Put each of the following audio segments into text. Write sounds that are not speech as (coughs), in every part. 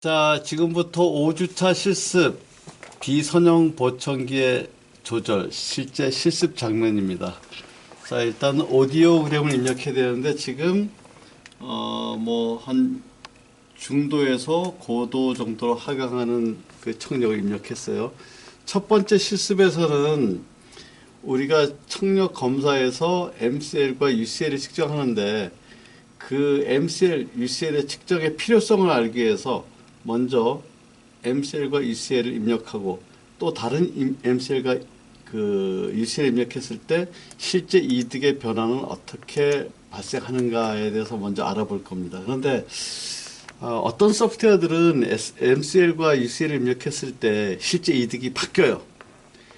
자, 지금부터 5주차 실습 비선형 보청기의 조절 실제 실습 장면입니다. 자, 일단 오디오 그램을 입력해야 되는데 지금 어 뭐 한 중도에서 고도 정도로 하강하는 그 청력을 입력했어요. 첫 번째 실습에서는 우리가 청력 검사에서 MCL과 UCL을 측정하는데 그 MCL, UCL의 측정의 필요성을 알기 위해서 먼저 MCL과 UCL을 입력하고 또 다른 임- MCL과 그 UCL 입력했을 때 실제 이득의 변화는 어떻게 발생하는가에 대해서 먼저 알아볼 겁니다. 그런데 어, 떤 소프트웨어들은 MCL과 UCL을 입력했을 때 실제 이득이 바뀌어요.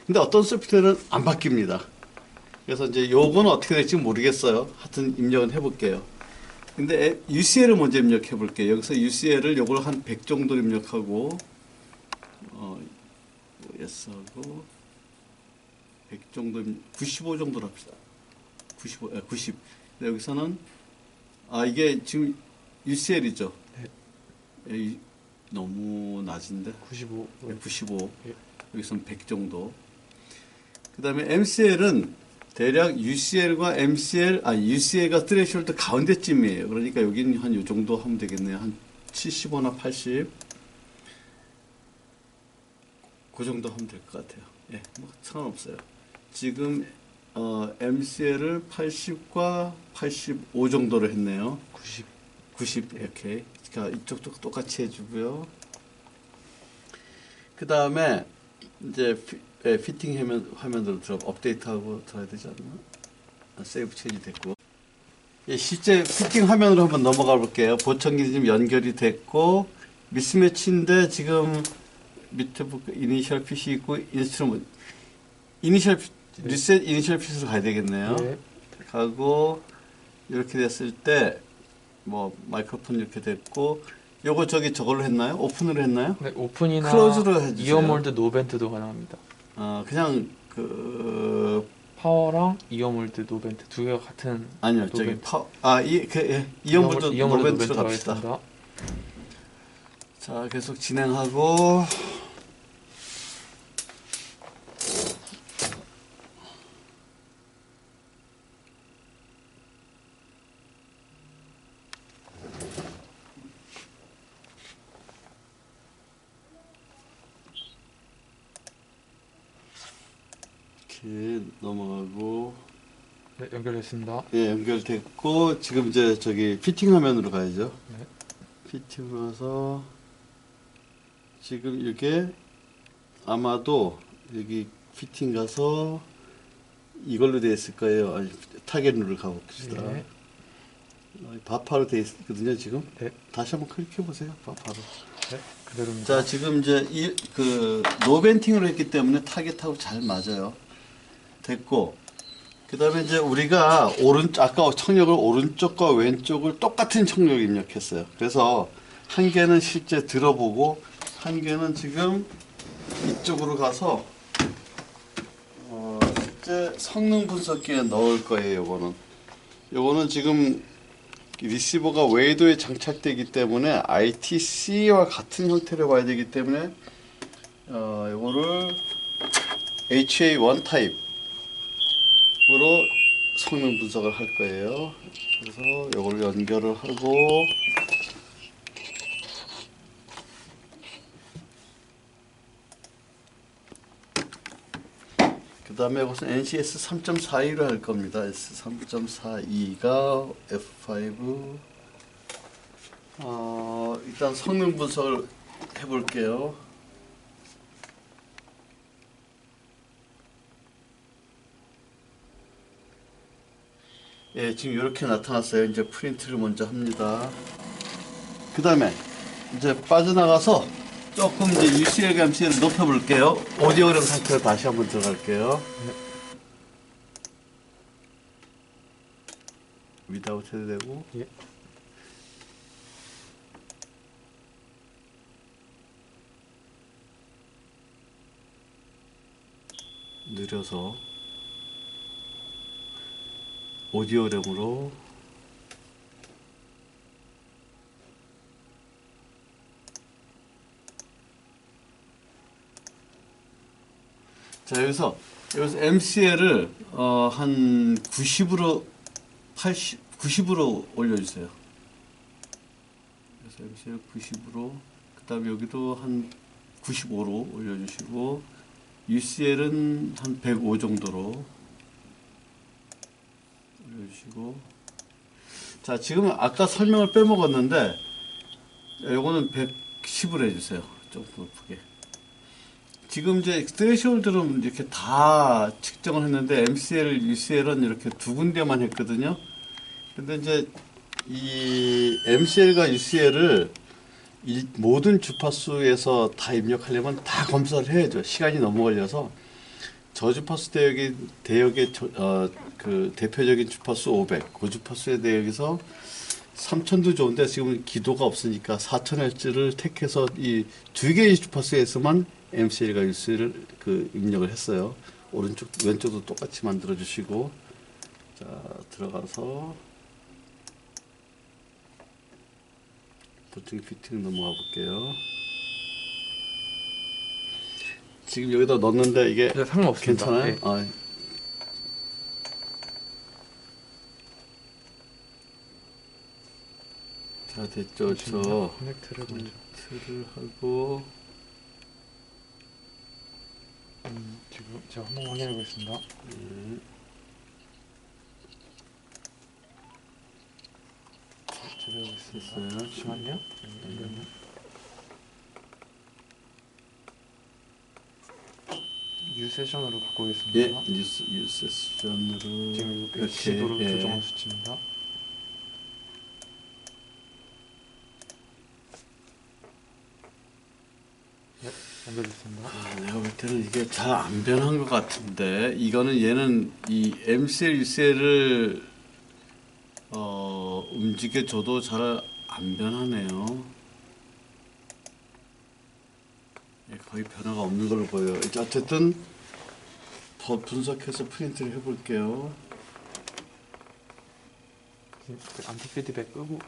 근데 어떤 소프트웨어는 안 바뀝니다. 그래서 이제 요거는 어떻게 될지 모르겠어요. 하여튼 입력은 해볼게요. 근데 UCL을 먼저 입력해 볼게요. 여기서 UCL을 요걸 한 100 정도 입력하고 어 예스하고 100 정도 95 정도로 합시다. 95 아, 90. 근데 여기서는 아 이게 지금 UCL이죠. 네. 너무 낮은데 95. 95. 예. 여기서는 100 정도. 그다음에 MCL은 대략 UCL과 MCL, 아 UCL과 트레시홀드 가운데쯤이에요. 그러니까 여기는 한 요 정도 하면 되겠네요. 한 75나 80. 그 정도 하면 될 것 같아요. 예, 뭐 상관없어요. 지금 어, MCL을 80과 85 정도로 했네요. 90. 90 이렇게 자 이쪽도 똑같이 해주고요. 그 다음에 이제 피, 예, 피팅 화면 화면으로 들어 업데이트하고 들어야 되지 않나? 아, 세이브 체인지 됐고. 예, 실제 피팅 화면으로 한번 넘어가 볼게요. 보청기 지금 연결이 됐고 미스매치인데 지금 밑에 보 이니셜 핏이 있고 인스트루먼트 이니셜 핏- 네. 리셋 이니셜 핏으로 가야 되겠네요. 네. 가고 이렇게 됐을 때 뭐 마이크로폰 이렇게 됐고 요거 저기 저걸로 했나요? 오픈으로 했나요? 네, 오픈이나 클로즈로 해주세요. 이어몰드 노벤트도 가능합니다. 아 그냥 그 파워랑 이어몰드 노벤트 두 개가 같은 아니요 저기 노벤트. 파아이그 예, 이어몰드 노벤트로 노벤트 갑시다. 가겠습니다. 자 계속 진행하고 이렇게 넘어가고 네, 연결 됐습니다. 예 연결됐고 지금 이제 저기 피팅 화면으로 가야죠. 네. 피팅으로 가서 지금 이게 아마도 여기 피팅 가서 이걸로 돼 있을 거예요. 아니, 타겟 룰을 가봅시다. 네. 어, 바파로 돼 있거든요 지금. 네. 다시 한번 클릭해 보세요. 바파로. 네, 그대로입니다. 자 지금 이제 이 그 노벤팅으로 했기 때문에 타겟하고 잘 맞아요. 됐고 그 다음에 이제 우리가 오른 아까 청력을 오른쪽과 왼쪽을 똑같은 청력 입력했어요. 그래서 한 개는 실제 들어보고 한 개는 지금 이쪽으로 가서 어, 실제 성능 분석기에 넣을 거예요. 요거는 요거는 지금 리시버가 웨이도에 장착되기 때문에 ITC와 같은 형태로 봐야 되기 때문에 어, 이거를 HA1 타입 으로 성능 분석을 할 거예요. 그래서 이걸 연결을 하고 그 다음에 이것은 NCS 3.42로 할 겁니다. S 3.42가 F5 어, 일단 성능 분석을 해볼게요. 예, 지금 이렇게 나타났어요. 이제 프린트를 먼저 합니다. 그 다음에 이제 빠져나가서 조금 이제 UCL 감시를 높여볼게요. 오디오그램 상태로 다시 한번 들어갈게요. 위다웃 해도 되고. 예. 느려서 오디오램으로 자 여기서 여기서 MCL을 어, 한 90으로 80 90으로 올려주세요. 그래서 MCL 90으로 그 다음에 여기도 한 95로 올려주시고 UCL은 한 105 정도로 올려주시고 자 지금 아까 설명을 빼먹었는데 요거는 110으로 해주세요. 좀 높게. 지금 이제 스트레시홀드는 이렇게 다 측정을 했는데 MCL, UCL은 이렇게 두 군데만 했거든요. 근데 이제 이 MCL과 UCL을 이 모든 주파수에서 다 입력하려면 다 검사를 해야죠. 시간이 너무 걸려서 저주파수 대역의 대역의 저- 어, 그 대표적인 주파수 500, 고주파수의 대역에서 3000도 좋은데 지금 기도가 없으니까 4000Hz를 택해서 이 두 개의 주파수에서만 MCL과 UCL을 그 입력을 했어요. 오른쪽 왼쪽도 똑같이 만들어 주시고 자 들어가서 보통 피팅 넘어가 볼게요. 지금 여기다 넣었는데 이게 네, 상관없습니다. 괜찮아요? 네. 아. 자 됐죠, 저. 커넥트를 먼저. 트를 하고 음, 지금 제가 한번 확인해 보겠습니다. 네. 제대로. 됐어요. 잠시만요. 잠깐만요. U 세션으로 바꾸겠습니다. 예, 뉴스 뉴스 세션으로 지금 이렇게, 110도로 예. 조정한 수치입니다. 네, 연결됐습니다. 아, 내가 볼 때는 이게 잘 안 변한 것 같은데 이거는 얘는 이 MCL, UCL을 어, 움직여줘도 잘 안 변하네요. 예, 거의 변화가 없는 걸로 보여요. 이제 어쨌든 더 분석해서 프린트를 해볼게요. 안티 피드백 끄고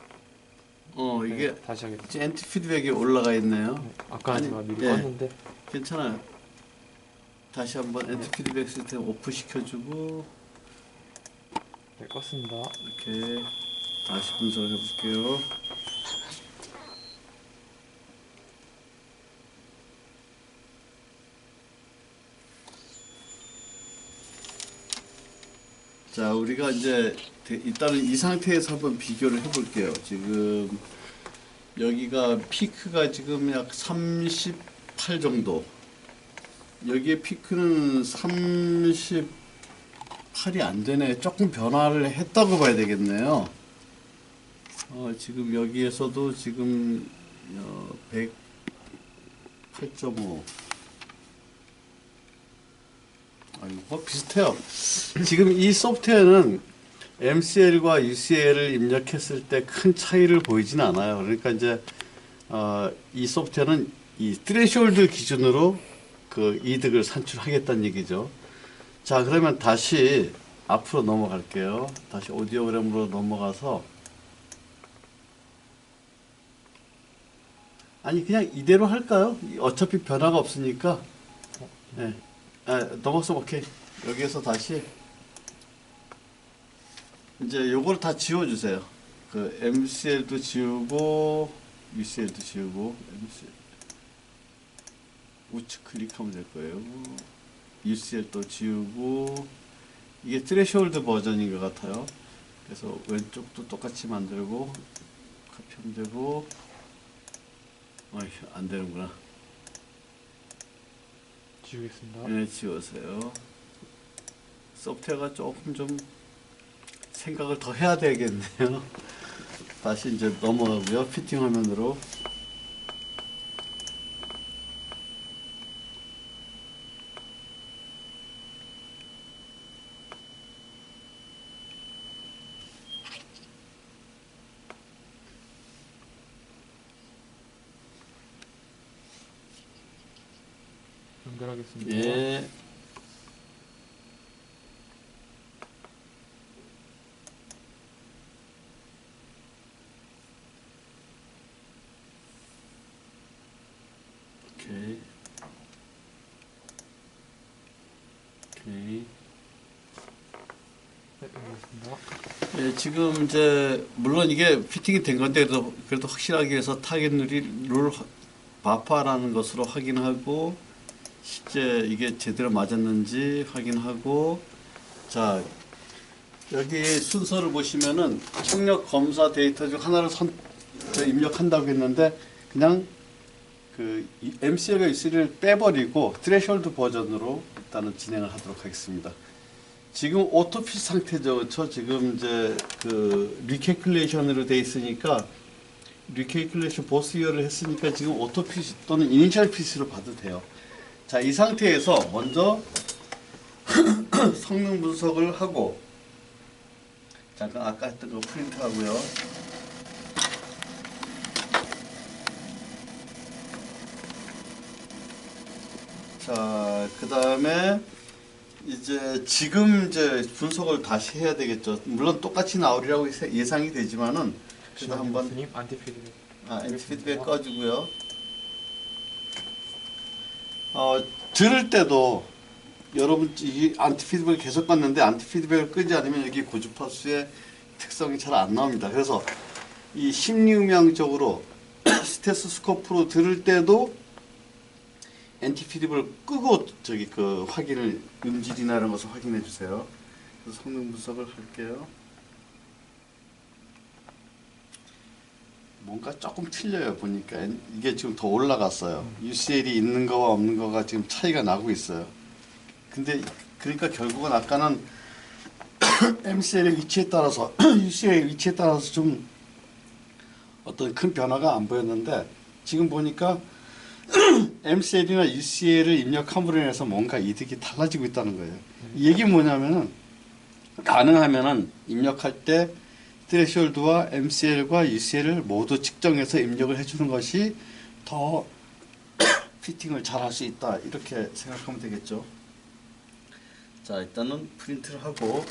어 이게 네, 다시 하겠습니다. 엔티 피드백이 올라가 있네요. 네, 아까 아니, 미리 예. 껐는데 괜찮아요. 다시 한번 엔티 피드백 시스템 오프 시켜주고 네, 껐습니다. 이렇게 다시 분석을 해볼게요. 자, 우리가 이제 대- 일단은 이 상태에서 한번 비교를 해볼게요. 지금 여기가 피크가 지금 약 38 정도. 여기에 피크는 38이 안 되네. 조금 변화를 했다고 봐야 되겠네요. 어, 지금 여기에서도 지금 어, 108.5. 아이고, 뭐 비슷해요. 지금 이 소프트웨어는 MCL과 UCL을 입력했을 때 큰 차이를 보이진 않아요. 그러니까 이제 어, 이 소프트웨어는 이 트레시홀드 기준으로 그 이득을 산출하겠다는 얘기죠. 자, 그러면 다시 앞으로 넘어갈게요. 다시 오디오그램으로 넘어가서 아니 그냥 이대로 할까요? 어차피 변화가 없으니까. 네. 아, 넘어서 오케이. 여기에서 다시 이제 요걸 다 지워 주세요. 그 MCL도 지우고 UCL도 지우고 MCL 우측 클릭하면 될 거예요. UCL도 지우고 이게 트레시홀드 버전인 것 같아요. 그래서 왼쪽도 똑같이 만들고 카피하면 되고 어이 안 되는구나. 지우겠습니다. 네, 지우세요. 소프트웨어가 조금 좀 생각을 더 해야 되겠네요. 다시 이제 넘어가고요. 피팅 화면으로. 연결하겠습니다. 예. 오케이. 오케이. 네. 예, 지금 이제 물론 이게 피팅이 된 건데 그래도, 그래도 확실하게 해서 타겟 룰 바파라는 것으로 확인하고 실제 이게 제대로 맞았는지 확인하고 자 여기 순서를 보시면은 청력 검사 데이터 중 하나를 선저 입력한다고 했는데 그냥 그 MCL과 UC를 빼버리고 트레셜드 버전으로 일단은 진행을 하도록 하겠습니다. 지금 오토피 상태죠. 그렇죠? 지금 이제 그 리캐큘레이션으로 돼 있으니까 리캐큘레이션 보스이어를 했으니까 지금 오토피 또는 이니셜 피스로 봐도 돼요. 자, 이 상태에서 먼저 (clears throat) 성능 분석을 하고 잠깐 아까 했던 거 프린트 하고요. 자, 그 다음에 이제 지금 이제 분석을 다시 해야 되겠죠. 물론 똑같이 나오리라고 예상이 되지만은 그래도 한번 님 안티 피드백. 아, 엔티 피드백 꺼주고요. 어, 들을 때도 여러분 이 안티 피드백을 계속 껐는데 안티 피드백을 끄지 않으면 여기 고주파수의 특성이 잘 안 나옵니다. 그래서 이 심리음향적으로 (coughs) 스테스스코프로 들을 때도 엔티 피드백을 끄고 저기 그 확인을 음질이나 이런 것을 확인해 주세요. 성능 분석을 할게요. 뭔가 조금 틀려요 보니까 이게 지금 더 올라갔어요. UCL이 있는 거와 없는 거가 지금 차이가 나고 있어요. 근데 그러니까 결국은 아까는 (coughs) MCL의 위치에 따라서 (coughs) UCL의 위치에 따라서 좀 어떤 큰 변화가 안 보였는데 지금 보니까 (clears throat) MCL이나 UCL을 입력함으로 인해서 뭔가 이득이 달라지고 있다는 거예요. 이 얘기 뭐냐면은 가능하면은 입력할 때 트레시홀드와 MCL과 UCL을 모두 측정해서 입력을 해주는 것이 더 (clears throat) 피팅을 잘 할 수 있다 이렇게 생각하면 되겠죠. 자 일단은 프린트를 하고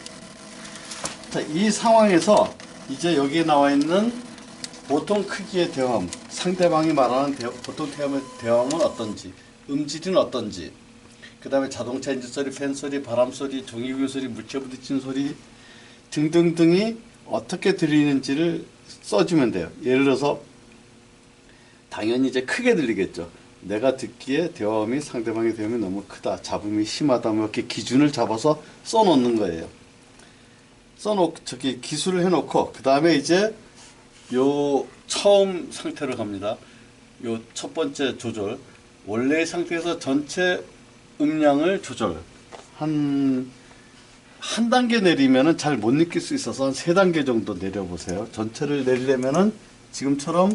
자, 이 상황에서 이제 여기에 나와 있는 보통 크기의 대화음 상대방이 말하는 대, 보통 대화음의 대화음은 어떤지 음질은 어떤지 그 다음에 자동차 인지 소리, 팬 소리, 바람 소리, 종이 우유 소리, 물체 부딪힌 소리 등등등이 어떻게 들리는지를 써주면 돼요. 예를 들어서 당연히 이제 크게 들리겠죠. 내가 듣기에 대화음이 상대방의 대화음이 너무 크다, 잡음이 심하다, 뭐 이렇게 기준을 잡아서 써놓는 거예요. 써놓고 저기 기술을 해놓고 그 다음에 이제 요 처음 상태로 갑니다. 요 첫 번째 조절 원래의 상태에서 전체 음량을 조절 한 한 단계 내리면은 잘 못 느낄 수 있어서 한 세 단계 정도 내려보세요. 전체를 내리려면은 지금처럼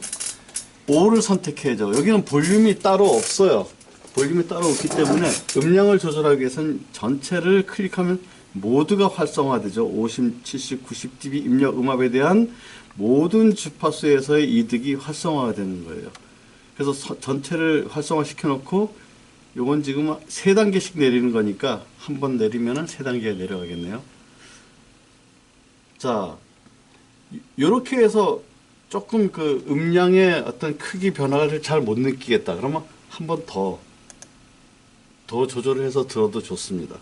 5를 선택해야죠. 여기는 볼륨이 따로 없어요. 볼륨이 따로 없기 때문에 음량을 조절하기 위해서는 전체를 클릭하면 모두가 활성화되죠. 50, 70, 90dB 입력 음압에 대한 모든 주파수에서의 이득이 활성화가 되는 거예요. 그래서 서- 전체를 활성화 시켜놓고 요건 지금 세 단계씩 내리는 거니까 한 번 내리면은 세 단계가 내려가겠네요. 자, 요렇게 해서 조금 그 음량의 어떤 크기 변화를 잘 못 느끼겠다. 그러면 한 번 더, 더 조절을 해서 들어도 좋습니다.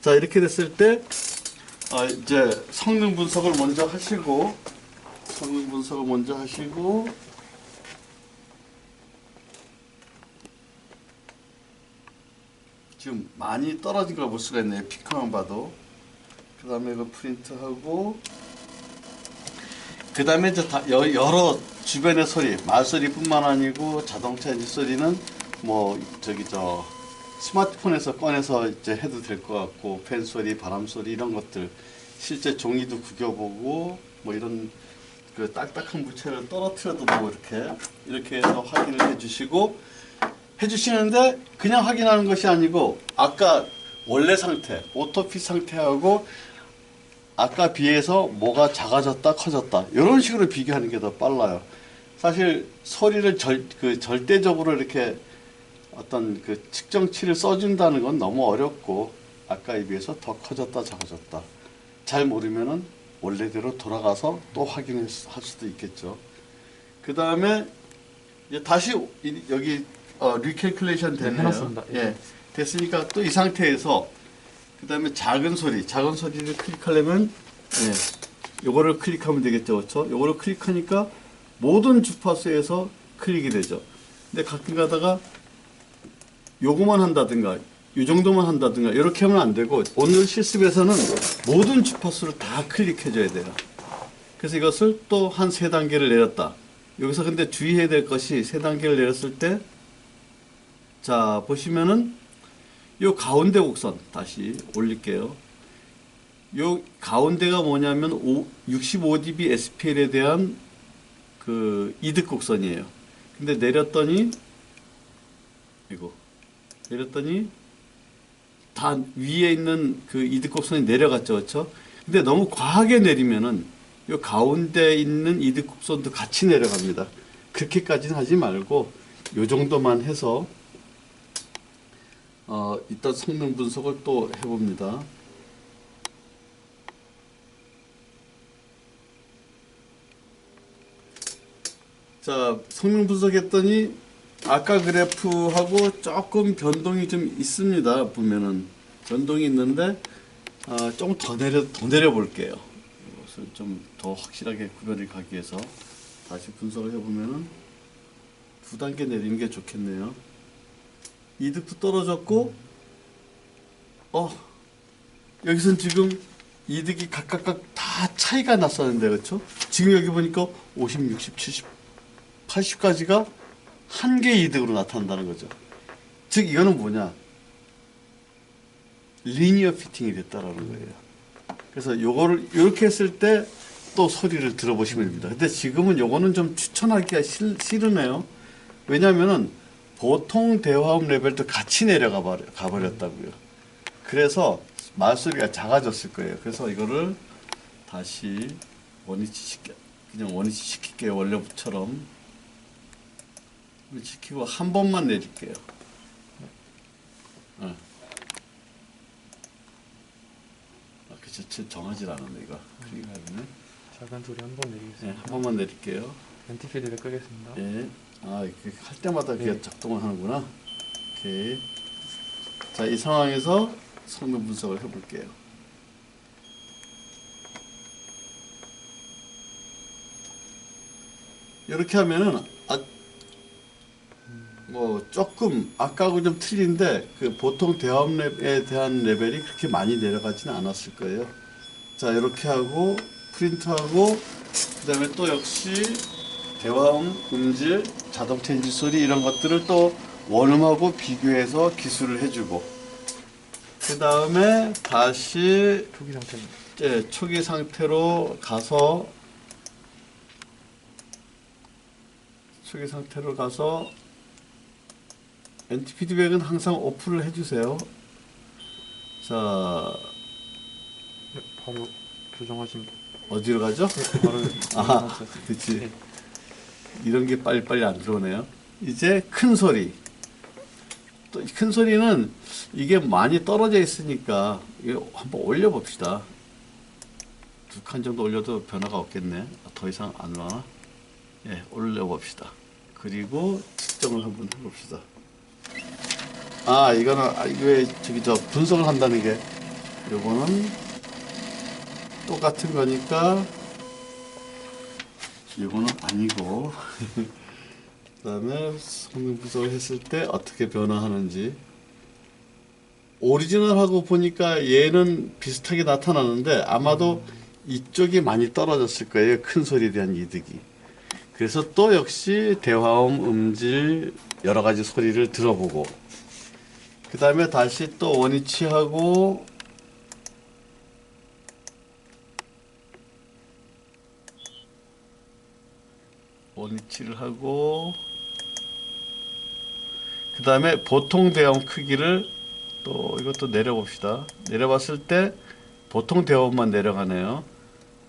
자, 이렇게 됐을 때, 아, 이제 성능 분석을 먼저 하시고, 성능 분석을 먼저 하시고, 지금 많이 떨어진 걸 볼 수가 있네요. 피크만 봐도. 그 다음에 이거 프린트하고, 그 다음에 여러 주변의 소리, 말소리뿐만 아니고 자동차 엔진 소리는 뭐 저기 저 스마트폰에서 꺼내서 이제 해도 될 것 같고 팬 소리, 바람 소리 이런 것들 실제 종이도 구겨보고 뭐 이런 그 딱딱한 물체를 떨어뜨려도 뭐 이렇게 이렇게 해서 확인을 해주시고 해주시는데 그냥 확인하는 것이 아니고 아까 원래 상태, 오토피 상태하고 아까 비해서 뭐가 작아졌다 커졌다 이런 식으로 비교하는 게 더 빨라요. 사실 소리를 절, 그 절대적으로 이렇게 어떤 그 측정치를 써준다는 건 너무 어렵고 아까에 비해서 더 커졌다 작아졌다 잘 모르면은 원래대로 돌아가서 또 확인할 수- 수도 있겠죠. 그 다음에 다시 이- 여기 어, 리캘큘레이션 됐네요. 해놨습니다. 예, 됐으니까 또 이 상태에서 그 다음에 작은 소리, 작은 소리를 클릭하려면, 예, 요거를 클릭하면 되겠죠. 그렇죠? 요거를 클릭하니까 모든 주파수에서 클릭이 되죠. 근데 가끔 가다가 요거만 한다든가, 요 정도만 한다든가, 이렇게 하면 안 되고, 오늘 실습에서는 모든 주파수를 다 클릭해줘야 돼요. 그래서 이것을 또 한 세 단계를 내렸다. 여기서 근데 주의해야 될 것이 세 단계를 내렸을 때, 자, 보시면은, 요 가운데 곡선 다시 올릴게요. 요 가운데가 뭐냐면 65dB SPL에 대한 그 이득 곡선이에요. 근데 내렸더니 이거 내렸더니 다 위에 있는 그 이득 곡선이 내려갔죠, 그렇죠? 근데 너무 과하게 내리면은 요 가운데 있는 이득 곡선도 같이 내려갑니다. 그렇게까지는 하지 말고 요 정도만 해서 어, 이따 성능 분석을 또 해봅니다. 자, 성능 분석했더니 아까 그래프하고 조금 변동이 좀 있습니다. 보면은 변동이 있는데 아, 조금 더 내려 더 내려 볼게요. 이것을 좀 더 확실하게 구별을 가기 위해서 다시 분석을 해보면은 두 단계 내리는 게 좋겠네요. 이득도 떨어졌고, 어, 여기선 지금 이득이 각각각 다 차이가 났었는데, 그렇죠? 지금 여기 보니까 50, 60, 70, 80까지가 한 개의 이득으로 나타난다는 거죠. 즉, 이거는 뭐냐? 리니어 피팅이 됐다라는 거예요. 그래서 요거를 이렇게 했을 때 또 소리를 들어보시면 됩니다. 근데 지금은 요거는 좀 추천하기가 싫, 싫으네요. 왜냐면은 보통 대화음 레벨도 같이 내려가 버려, 가버렸다고요. 그래서 말소리가 작아졌을 거예요. 그래서 이거를 다시 원위치 시켜, 그냥 원위치 시킬게요. 원래처럼. 시키고 한 번만 내릴게요. 어. 아, 그쵸. 저 정하질 않았네, 이거. 클릭하면. 작은 소리 한번 네, 내리겠습니다. 한 번만 내릴게요. 엔티 피드백 끄겠습니다. 예. 아, 이렇게 할 때마다 그게 네. 작동을 하는구나. 오케이. 자, 이 상황에서 성능 분석을 해볼게요. 이렇게 하면은, 아, 뭐, 조금, 아까하고 좀 틀린데, 그 보통 대화음에 대한 레벨이 그렇게 많이 내려가지는 않았을 거예요. 자, 이렇게 하고, 프린트하고, 그 다음에 또 역시, 대화음, 음질, 자동 체인지 소리 이런 것들을 또 원음하고 비교해서 기술을 해주고 그 다음에 다시 초기 상태입니다. 이제 초기 상태로 가서 초기 상태로 가서 NT 피드백은 항상 오픈을 해주세요. 자 네, 바로 교정하신 어디로 가죠? 네, 바로 (laughs) 아. 그치. 네. 이런 게 빨리빨리 안 들어오네요. 이제 큰 소리. 또 큰 소리는 이게 많이 떨어져 있으니까 이거 한번 올려봅시다. 두 칸 정도 올려도 변화가 없겠네. 더 이상 안 나와. 예, 올려봅시다. 그리고 측정을 한번 해봅시다. 아, 이거는, 아, 이거 왜 저기 저 분석을 한다는 게, 요거는 똑같은 거니까, 이거는 아니고. (laughs) 그 다음에 성능 분석을 했을 때 어떻게 변화하는지. 오리지널하고 보니까 얘는 비슷하게 나타나는데 아마도 이쪽이 많이 떨어졌을 거예요 큰 소리에 대한 이득이. 그래서 또 역시 대화음 음질 여러 가지 소리를 들어보고 그 다음에 다시 또 원위치하고 원위치를 하고 그 다음에 보통 대형 크기를 또 이것도 내려봅시다. 내려봤을 때 보통 대원만 내려가네요.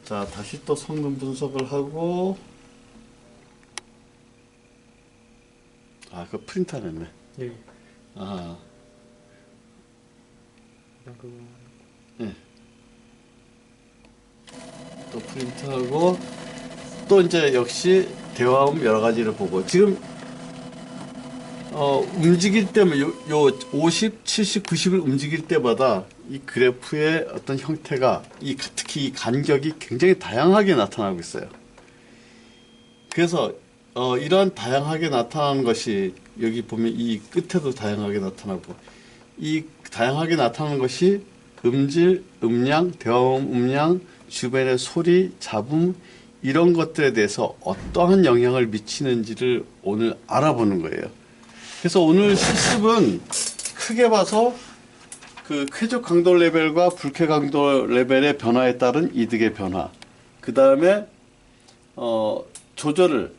자 다시 또 성능 분석을 하고 아그 프린트 안 했네. 예. 아 그거 또 프린트하고 또 이제 역시 대화음 여러 가지를 보고 지금 어, 움직일 때면 요, 요 50, 70, 90을 움직일 때마다 이 그래프의 어떤 형태가 이 특히 이 간격이 굉장히 다양하게 나타나고 있어요. 그래서 어, 이러한 다양하게 나타나는 것이 여기 보면 이 끝에도 다양하게 나타나고 이 다양하게 나타나는 것이 음질, 음량, 대화음 음량, 주변의 소리, 잡음 이런 것들에 대해서 어떠한 영향을 미치는지를 오늘 알아보는 거예요. 그래서 오늘 실습은 크게 봐서 그 쾌적 강도 레벨과 불쾌 강도 레벨의 변화에 따른 이득의 변화. 그 다음에 어, 조절을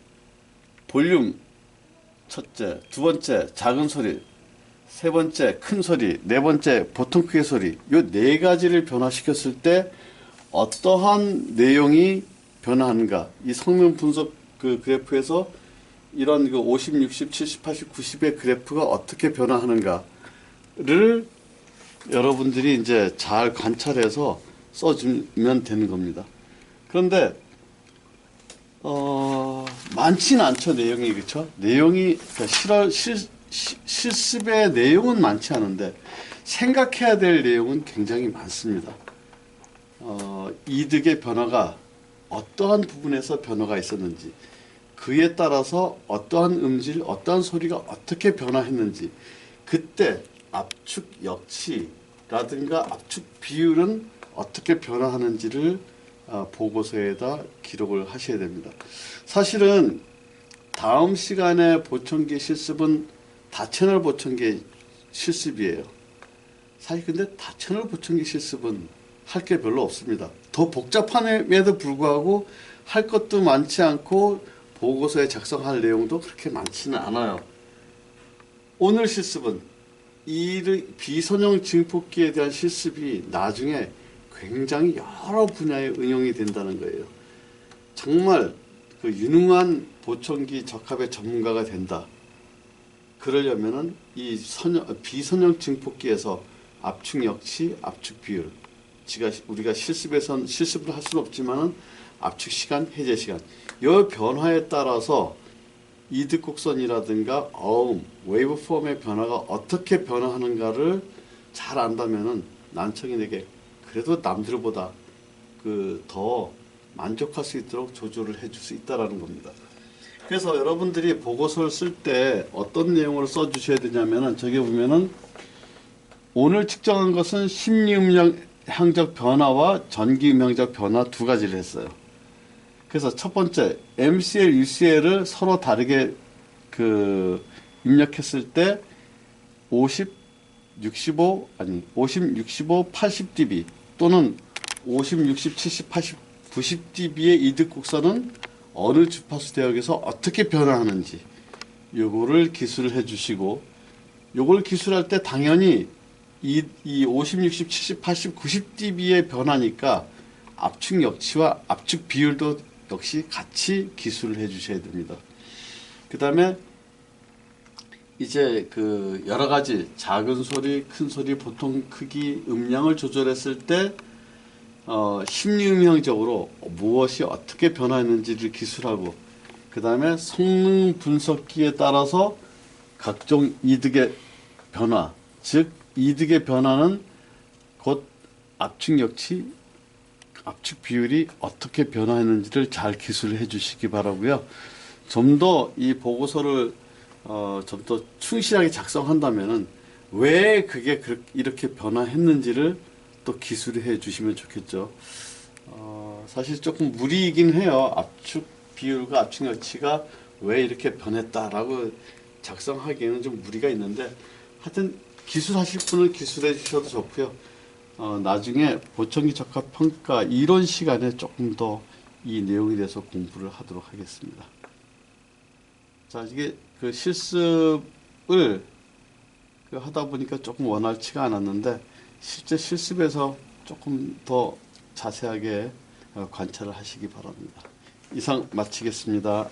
볼륨 첫째, 두 번째 작은 소리, 세 번째 큰 소리, 네 번째 보통 크기 소리. 요 네 가지를 변화시켰을 때 어떠한 내용이 변화하는가? 이 성능 분석 그 그래프에서 이런 그 50, 60, 70, 80, 90의 그래프가 어떻게 변화하는가를 여러분들이 이제 잘 관찰해서 써주면 되는 겁니다. 그런데 어, 많지는 않죠 내용이 그렇죠? 내용이 그러니까 실할 실, 시- 실습의 내용은 많지 않은데 생각해야 될 내용은 굉장히 많습니다. 어, 이득의 변화가 어떠한 부분에서 변화가 있었는지 그에 따라서 어떠한 음질, 어떠한 소리가 어떻게 변화했는지 그때 압축 역치라든가 압축 비율은 어떻게 변화하는지를 어, 보고서에다 기록을 하셔야 됩니다. 사실은 다음 시간에 보청기 실습은 다채널 보청기 실습이에요. 사실 근데 다채널 보청기 실습은 할 게 별로 없습니다. 더 복잡함에도 불구하고 할 것도 많지 않고 보고서에 작성할 내용도 그렇게 많지는 않아요. 오늘 실습은 이 비선형 증폭기에 대한 실습이 나중에 굉장히 여러 분야에 응용이 된다는 거예요. 정말 그 유능한 보청기 적합의 전문가가 된다. 그러려면은 이 선형, 비선형 증폭기에서 압축 역치, 압축 비율, 지가 우리가 실습에선 실습을 할 수는 없지만은 압축 시간, 해제 시간, 이 변화에 따라서 이득 곡선이라든가 어음, 웨이브 폼의 변화가 어떻게 변화하는가를 잘 안다면은 난청인에게 그래도 남들보다 그 더 만족할 수 있도록 조절을 해줄 수 있다라는 겁니다. 그래서 여러분들이 보고서를 쓸 때 어떤 내용을 써주셔야 되냐면은 저기 보면은 오늘 측정한 것은 심리음향적 변화와 전기음향적 변화 두 가지를 했어요. 그래서 첫 번째 MCL, UCL을 서로 다르게 그 입력했을 때 50, 65 아니 50, 65, 80 dB 또는 50, 60, 70, 80, 90 dB의 이득 곡선은 어느 주파수 대역에서 어떻게 변화하는지 요거를 기술을 해주시고 요걸 기술할 때 당연히 이, 이 50, 60, 70, 80, 90 dB의 변화니까 압축 역치와 압축 비율도 역시 같이 기술을 해 주셔야 됩니다. 그 다음에 이제 그 여러 가지 작은 소리, 큰 소리, 보통 크기, 음량을 조절했을 때 어, 심리음향적으로 무엇이 어떻게 변화했는지를 기술하고 그 다음에 성능 분석기에 따라서 각종 이득의 변화, 즉 이득의 변화는 곧 압축 역치, 압축 비율이 어떻게 변화했는지를 잘 기술을 해주시기 바라고요. 좀 더 이 보고서를 어, 좀 더 충실하게 작성한다면은 왜 그게 그렇게 이렇게 변화했는지를 또 기술해 주시면 좋겠죠. 어, 사실 조금 무리이긴 해요. 압축 비율과 압축 여치가 왜 이렇게 변했다라고 작성하기에는 좀 무리가 있는데 하여튼 기술하실 분은 기술해 주셔도 좋고요. 어, 나중에 보청기 적합 평가 이런 시간에 조금 더 이 내용에 대해서 공부를 하도록 하겠습니다. 자, 이게 그 실습을 그 하다 보니까 조금 원활치가 않았는데 실제 실습에서 조금 더 자세하게 어, 관찰을 하시기 바랍니다. 이상 마치겠습니다.